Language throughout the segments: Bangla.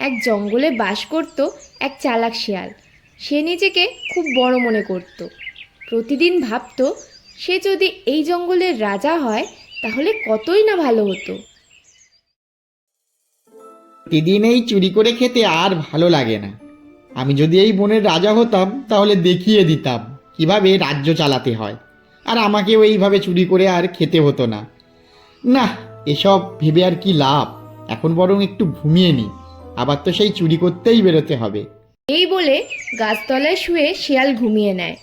এক জঙ্গলে বাস করত এক চালাক শিয়াল। সে নিজেকে খুব বড় মনে করত। প্রতিদিন ভাবতো, সে যদি এই জঙ্গলের রাজা হয়, তাহলে কতই না ভালো হতো। প্রতিদিন এই চুরি করে খেতে আর ভালো লাগে না। আমি যদি এই বনের রাজা হতাম, তাহলে দেখিয়ে দিতাম কীভাবে রাজ্য চালাতে হয়। আর আমাকেও এইভাবে চুরি করে আর খেতে হতো না। না এসব ভেবে আর কি লাভ? এখন বরং একটু ঘুমিয়ে নি। আবার তো সেই চুরি করতেই বেরোতে হবে। এই বলে গাছতলায় শুয়ে শিয়াল ঘুমিয়ে নেয়।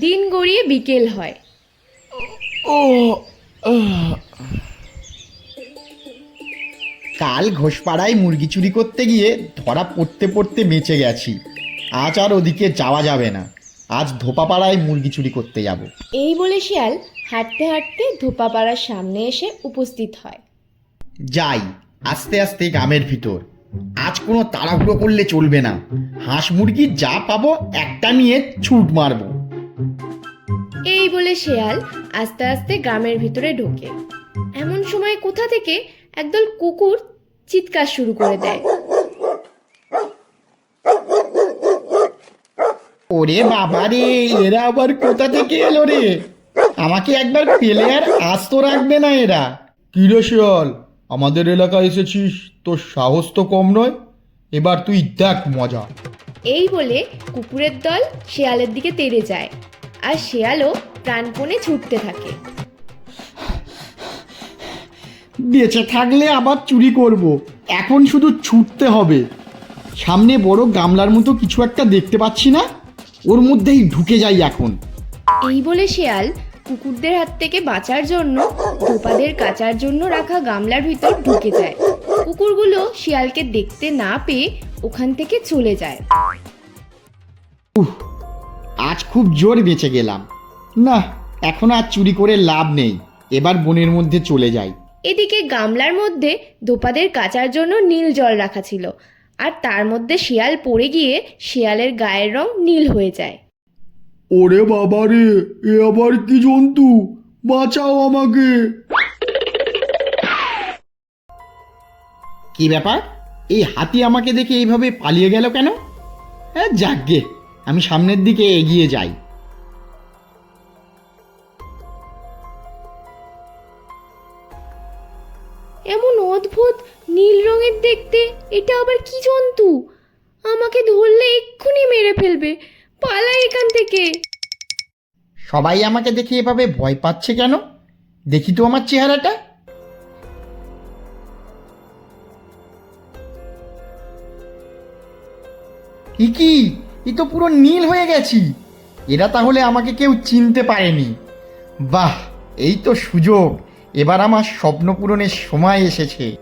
দিন গড়িয়ে বিকেল হয়। ও কাল ঘোষপাড়ায় মুরগি চুরি করতে গিয়ে ধরা পড়তে পড়তে বেঁচে গেছি। আজ আর ওদিকে যাওয়া যাবে না। আজ ধোপাপাড়ায় মুরগি চুরি করতে যাব। এই বলে শিয়াল হাঁটতে হাঁটতে ধোপাপাড়ার সামনে এসে উপস্থিত হয়। যাই আস্তে আস্তে গ্রামের ভিতর। আজ কোনো তাড়াহুড়ো করলে চলবে না। হাঁস মুরগি যা পাবো একটা নিয়ে ছুট মারবো। এই বলে শেয়াল আস্তে আস্তে গ্রামের ভিতরে ঢোকে। এমন সময় কোথা থেকে একদল কুকুর চিৎকার শুরু করে দেয়। ওরে বাবা রে এরা আবার কোথা থেকে এলো রে? আমাকে একবার পেলে আর আস্ত রাখবে না এরা। কি রে শিয়াল? আমাদের এলাকায় এসেছিস তোর সাহস তো কম নয়। এবার তুই দেখ মজা। এই বলে কুকুরের দল শেয়ালের দিকে তেড়ে যায়। আর শেয়ালও প্রাণপণে ছুটতে থাকে। বেঁচে থাকলে আবার চুরি করব। এখন শুধু ছুটতে হবে। সামনে বড় গামলার মতো কিছু একটা দেখতে পাচ্ছি না? ওর মধ্যেই ঢুকে যাই এখন। এই বলে শেয়াল কুকুরদের হাত থেকে বাঁচার জন্য ধোপাদের কাচার জন্য রাখা গামলার ভিতর ঢুকে যায়। কুকুরগুলো শিয়ালকে দেখতে না পেয়ে ওখান থেকে চলে যায়। আজ খুব জোর বেঁচে গেলাম। না এখন আর চুরি করে লাভ নেই। এবার বনের মধ্যে চলে যাই। এদিকে গামলার মধ্যে ধোপাদের কাচার জন্য নীল জল রাখা ছিল। আর তার মধ্যে শিয়াল পড়ে গিয়ে শিয়ালের গায়ের রং নীল হয়ে যায়। ওরে বাবা রে এ আবার কি জন্তু? বাঁচাও আমাকে। কি ব্যাপার? এই হাতি আমাকে দেখে এইভাবে পালিয়ে গেল কেন? হ্যাঁ যাকগে আমি সামনের দিকে এগিয়ে যাই। এমন অদ্ভুত নীল রঙের দেখতে এটা আবার কি জন্তু? আমাকে ধরলে এক্ষুনি মেরে ফেলবে। পালাই এখান থেকে। সবাই আমাকে দেখে এভাবে ভয় পাচ্ছে কেন? দেখি তো আমার চেহারাটা। এ কি এ তো পুরো নীল হয়ে গেছি। এরা তাহলে আমাকে কেউ চিনতে পারেনি। বাহ এই তো সুযোগ। এবার আমার স্বপ্ন পূরণের সময় এসেছে।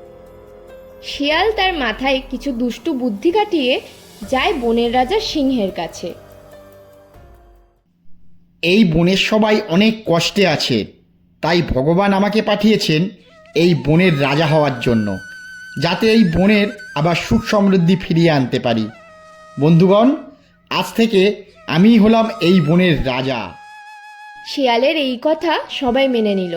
শিয়াল তার মাথায় কিছু দুষ্টু বুদ্ধি কাটিয়ে যায় বনের রাজা সিংহের কাছে। এই বনের সবাই অনেক কষ্টে আছে। তাই ভগবান আমাকে পাঠিয়েছেন এই বনের রাজা হওয়ার জন্য, যাতে এই বনের আবার সুখ সমৃদ্ধি ফিরিয়ে আনতে পারি। বন্ধুগণ, আজ থেকে আমি হলাম এই বনের রাজা। শিয়ালের এই কথা সবাই মেনে নিল,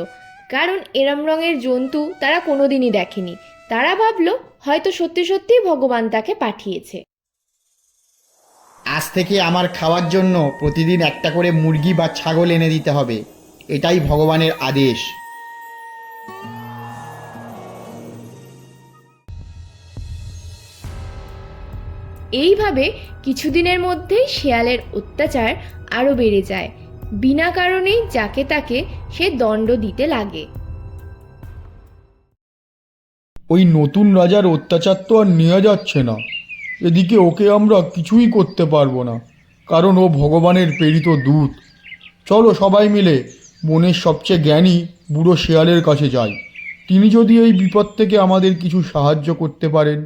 কারণ এরম রঙের জন্তু তারা কোনোদিনই দেখেনি। তারা ভাবলো, হয়তো সত্যি সত্যি ভগবান তাকে পাঠিয়েছে। আজ থেকে আমার খাওয়ার জন্য প্রতিদিন একটা করে মুরগি বা ছাগল এনে দিতে হবে। এটাই ভগবানের আদেশ। এইভাবে কিছুদিনের মধ্যেই শেয়ালের অত্যাচার আরও বেড়ে যায়। বিনা কারণেই যাকে তাকে সে দণ্ড দিতে লাগে। ওই নতুন রাজার অত্যাচার তো আর নেওয়া যাচ্ছে না। এদিকে ওকে আমরা কিছুই করতে পারব না কারণ ও ভগবানের প্রেরিত দূত। চলো সবাই মিলে বনের সবচেয়ে জ্ঞানী বুড়ো শেয়ালের কাছে যাই। তিনি যদি এই বিপদ থেকে আমাদের কিছু সাহায্য করতে পারেন।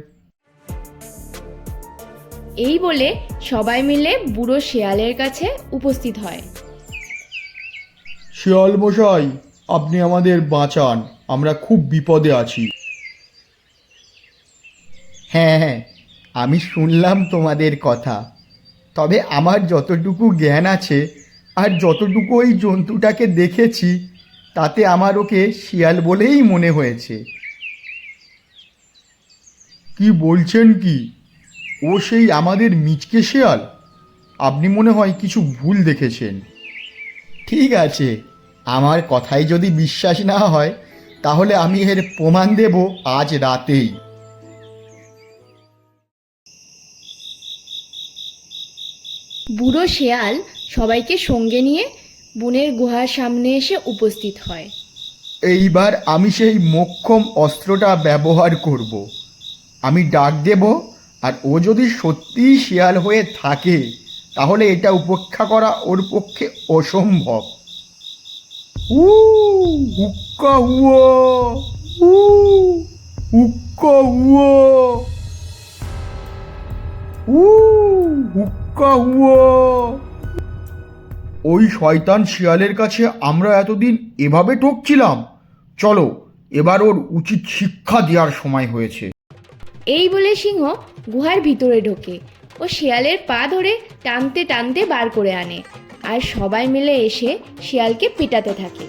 এই বলে সবাই মিলে বুড়ো শেয়ালের কাছে উপস্থিত হয়। শেয়াল মশাই আপনি আমাদের বাঁচান আমরা খুব বিপদে আছি। হ্যাঁ হ্যাঁ আমি শুনলাম তোমাদের কথা। তবে আমার যতটুকু জ্ঞান আছে আর যতটুকু ওই জন্তুটাকে দেখেছি, তাতে আমার ওকে শিয়াল বলেই মনে হয়েছে। কি বলছেন কি? ও সেই আমাদের মিচকে শিয়াল? আপনি মনে হয় কিছু ভুল দেখেছেন। ঠিক আছে, আমার কথাই যদি বিশ্বাস না হয়, তাহলে আমি এর প্রমাণ দেব আজ রাতেই। বুড়ো শেয়াল সবাইকে সঙ্গে নিয়ে বনের গুহার সামনে এসে উপস্থিত হয়। এইবার আমি সেই মোক্ষম অস্ত্রটা ব্যবহার করব। আমি ডাক দেব আর ও যদি সত্যিই শেয়াল হয়ে থাকে তাহলে এটা উপেক্ষা করা ওর পক্ষে অসম্ভব। উ হুক্কা হুয়া। উ হুক্কা হুয়া। উ হুক্কা হুয়া ওই শয়তান শিয়ালের কাছে আমরা এতদিন এভাবে ঠকছিলাম। চলো, এবার ওর উচিত শিক্ষা দেওয়ার সময় হয়েছে। এই বলে সিংহ গুহার ভিতরে ঢোকে। ও শিয়ালের পা ধরে টানতে টানতে বার করে আনে। আর সবাই মিলে এসে শিয়ালকে পেটাতে থাকে।